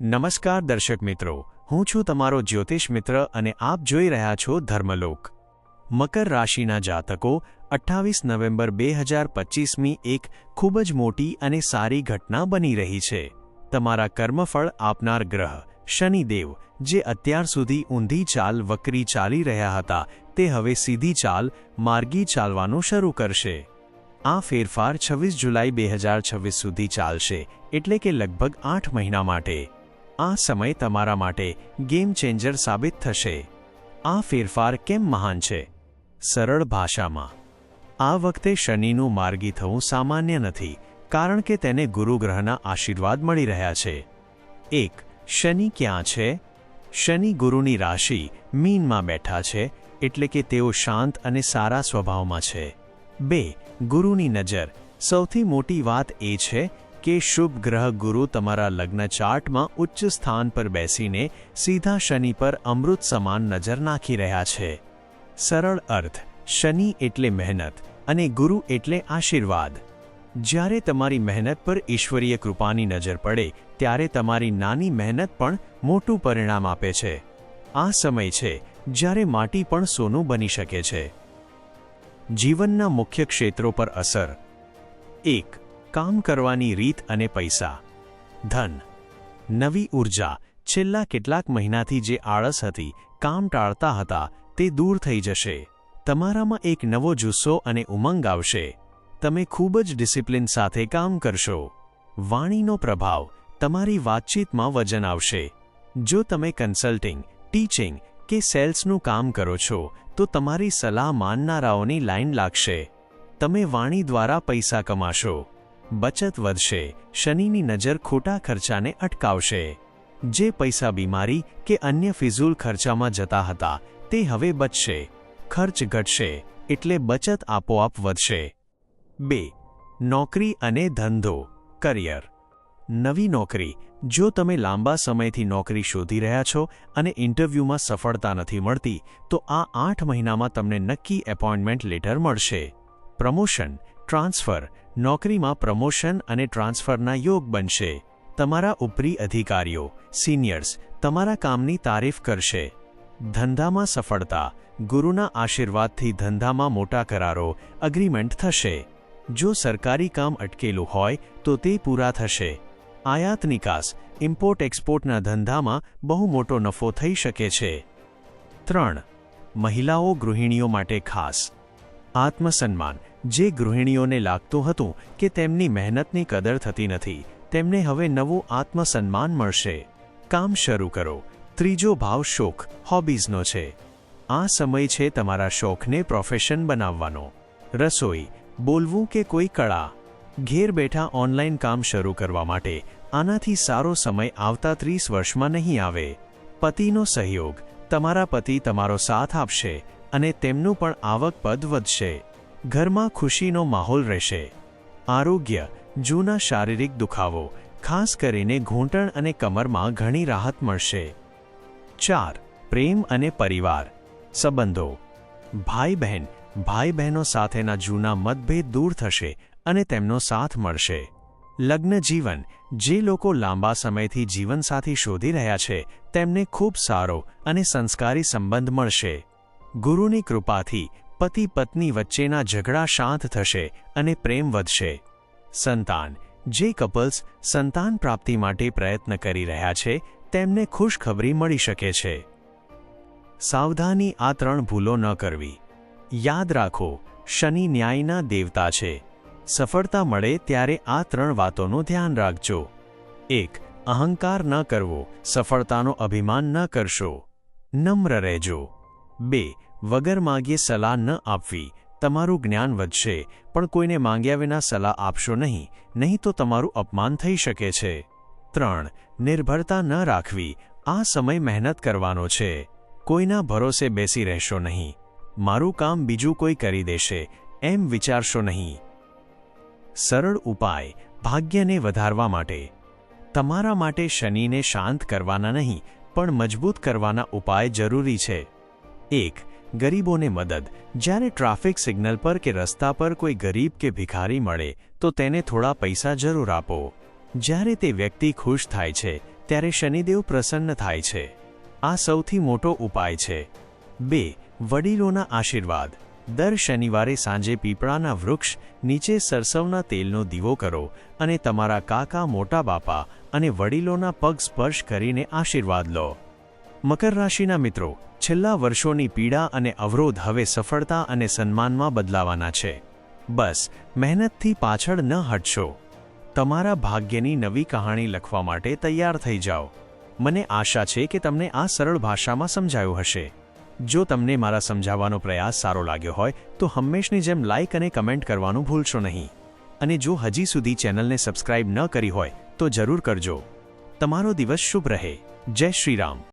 નમસ્કાર દર્શક મિત્રો, હું છું તમારો જ્યોતિષ મિત્ર અને આપ જોઈ રહ્યા છો ધર્મલોક. મકર રાશિના જાતકો, અઠ્ઠાવીસ નવેમ્બર બે હજાર પચીસમી એક ખૂબ જ મોટી અને સારી ઘટના બની રહી છે. તમારા કર્મફળ આપનાર ગ્રહ, શનિદેવ, જે અત્યાર સુધી ઊંધી ચાલ વકરી ચાલી રહ્યા હતા, તે હવે સીધી ચાલ, માર્ગી ચાલવાનું શરૂ કરશે. આ ફેરફાર છવ્વીસ જુલાઈ બે હજાર છવ્વીસ સુધી ચાલશે, એટલે કે લગભગ આઠ મહિના માટે. આ સમય તમારા માટે ગેમ ચેન્જર સાબિત થશે. આ ફેરફાર કેમ મહાન છે? સરળ ભાષામાં, આ વખતે શનિનું માર્ગી થવું સામાન્ય નથી, કારણ કે તેને ગુરુગ્રહના આશીર્વાદ મળી રહ્યા છે. એક, શનિ ક્યાં છે? શનિ ગુરુની રાશિ મીનમાં બેઠા છે, એટલે કે તેઓ શાંત અને સારા સ્વભાવમાં છે. બે, ગુરુની નજર, સૌથી મોટી વાત એ છે કે શુભ ગ્રહ ગુરુ તમારા લગ્ન ચાર્ટમાં ઉચ્ચ સ્થાન પર બેસીને સીધા શનિ પર અમૃત સમાન નજર નાખી રહ્યા છે. સરળ અર્થ, શનિ એટલે મહેનત અને ગુરુ એટલે આશીર્વાદ. જ્યારે તમારી મહેનત પર ઈશ્વરીય કૃપાની નજર પડે, ત્યારે તમારી નાની મહેનત પણ મોટું પરિણામ આપે છે. આ સમય છે, જ્યારે માટી પણ સોનું બની શકે છે. જીવનના મુખ્ય ક્ષેત્રો પર અસર. એક કામ કરવાની રીત અને પૈસા. ધન. નવી ઊર્જા. છેલ્લા કેટલાક મહિનાથી જે આળસ હતી, કામ ટાળતા હતા, તે દૂર થઈ જશે. તમારામાં એક નવો જુસ્સો અને ઉમંગ આવશે. તમે ખૂબ જ ડિસિપ્લિન સાથે કામ કરશો. વાણીનો પ્રભાવ. તમારી વાતચીતમાં વજન આવશે. જો તમે કન્સલ્ટિંગ, ટીચિંગ કે સેલ્સનું કામ કરો છો, તો તમારી સલાહ માનનારાઓની લાઇન લાગશે. તમે વાણી દ્વારા પૈસા કમાશો. બચત વધશે, શનિની નજર ખોટા ખર્ચાને અટકાવશે. જે પૈસા બીમારી કે અન્ય ફિઝૂલ ખર્ચામાં જતા હતા, તે હવે બચશે. ખર્ચ ઘટશે, એટલે બચત આપોઆપ વધશે. બે, નોકરી અને ધંધો, કરિયર. નવી નોકરી, જો તમે લાંબા સમયથી નોકરી શોધી રહ્યા છો અને ઇન્ટરવ્યૂમાં સફળતા નથી મળતી, તો આ આઠ મહિનામાં તમને નક્કી એપોઇન્ટમેન્ટ લેટર મળશે. પ્રમોશન ટ્રાન્સફર, નોકરીમાં પ્રમોશન અને ટ્રાન્સફરના યોગ બનશે. તમારા ઉપરી અધિકારીઓ, સિનિયર્સ, તમારા કામની તારીફ કરશે. ધંધામાં સફળતા, ગુરુના આશીર્વાદથી ધંધામાં મોટા કરારો અગ્રીમેન્ટ થશે. જો સરકારી કામ અટકેલું હોય, તો તે પૂરા થશે. આયાત નિકાસ ઇમ્પોર્ટ એક્સપોર્ટના ધંધામાં બહુ મોટો નફો થઈ શકે છે. ત્રણ, મહિલાઓ ગૃહિણીઓ માટે ખાસ. આત્મસન્માન, જે ગૃહિણીઓને લાગતું હતું કે તેમની મહેનતની કદર થતી નથી, તેમને હવે નવું આત્મસન્માન મળશે. કામ શરૂ કરો. ત્રીજો ભાવ શોખ હોબીઝનો છે. આ સમય છે તમારા શોખને પ્રોફેશન બનાવવાનો. રસોઈ, બોલવું કે કોઈ કળા? ઘેર બેઠા ઓનલાઈન કામ શરૂ કરવા માટે, આનાથી સારો સમય આવતા ત્રીસ વર્ષમાં નહીં આવે. પતિનો સહયોગ, તમારા પતિ તમારો સાથ આપશે. અને તેમનું પણ આવકપદ વધશે. ઘરમાં ખુશીનો માહોલ રહેશે. આરોગ્ય, જૂના શારીરિક દુખાવો, ખાસ કરીને ઘૂંટણ અને કમરમાં ઘણી રાહત મળશે. ચાર, પ્રેમ અને પરિવાર. સંબંધો. ભાઈ બહેન ભાઈ બહેનો સાથેના જૂના મતભેદ દૂર થશે અને તેમનો સાથ મળશે. લગ્ન જીવન. જે લોકો લાંબા સમયથી જીવનસાથી શોધી રહ્યા છે, તેમને ખૂબ સારો અને સંસ્કારી સંબંધ મળશે. ગુરુની કૃપાથી પતિ પત્ની વચ્ચેના ઝઘડા શાંત થશે અને પ્રેમ વધશે. સંતાન. જે કપલ્સ સંતાન પ્રાપ્તિ માટે પ્રયત્ન કરી રહ્યા છે, તેમને ખુશખબરી મળી શકે છે. સાવધાની આ ત્રણ ભૂલો ન કરવી. યાદ રાખો, શનિ ન્યાયના દેવતા છે. સફળતા મળે ત્યારે આ ત્રણ વાતોનું ધ્યાન રાખજો. એક, અહંકાર ન કરવો. સફળતાનો અભિમાન ન કરશો. નમ્ર રહેજો. બે, વગર માંગીએ સલાહ ન આપવી. તમારું જ્ઞાન વધશે, પણ કોઈને માંગ્યા વિના સલાહ આપશો નહીં નહીં તો તમારું અપમાન થઈ શકે છે. ત્રણ, નિર્ભરતા ન રાખવી. આ સમય મહેનત કરવાનો છે. કોઈના ભરોસે બેસી રહેશો નહીં. મારું કામ બીજું કોઈ કરી દેશે, એમ વિચારશો નહીં. સરળ ઉપાય, ભાગ્યને વધારવા માટે. તમારા માટે શનિને શાંત કરવાના નહીં, પણ મજબૂત કરવાના ઉપાય જરૂરી છે. એક, ગરીબોને મદદ. જ્યારે ટ્રાફિક સિગ્નલ પર કે રસ્તા પર કોઈ ગરીબ કે ભિખારી મળે, તો તેને થોડા પૈસા જરૂર આપો. જ્યારે તે વ્યક્તિ ખુશ થાય છે, ત્યારે શનિદેવ પ્રસન્ન થાય છે. આ સૌથી મોટો ઉપાય છે. બે, વડીલોના આશીર્વાદ. દર શનિવારે સાંજે પીપળાના વૃક્ષ, નીચે સરસવના તેલનો દીવો કરો અને તમારા કાકા, મોટા બાપા અને વડીલોના પગ સ્પર્શ કરીને આશીર્વાદ લો. મકર રાશિના મિત્રો, છેલ્લા વર્ષોની પીડા અને અવરોધ હવે સફળતા અને સન્માનમાં બદલાવાના છે. બસ, મહેનતથી પાછળ ન હટશો. તમારા ભાગ્યની નવી કહાણી લખવા માટે તૈયાર થઈ જાઓ. મને આશા છે કે તમને આ સરળ ભાષામાં સમજાયું હશે. જો તમને મારા સમજાવવાનો પ્રયાસ સારો લાગ્યો હોય, તો હંમેશની જેમ લાઇક અને કમેન્ટ કરવાનું ભૂલશો નહીં. અને જો હજી સુધી ચેનલને સબસ્ક્રાઇબ ન કરી હોય, તો જરૂર કરજો. તમારો દિવસ શુભ રહે. જય શ્રી રામ.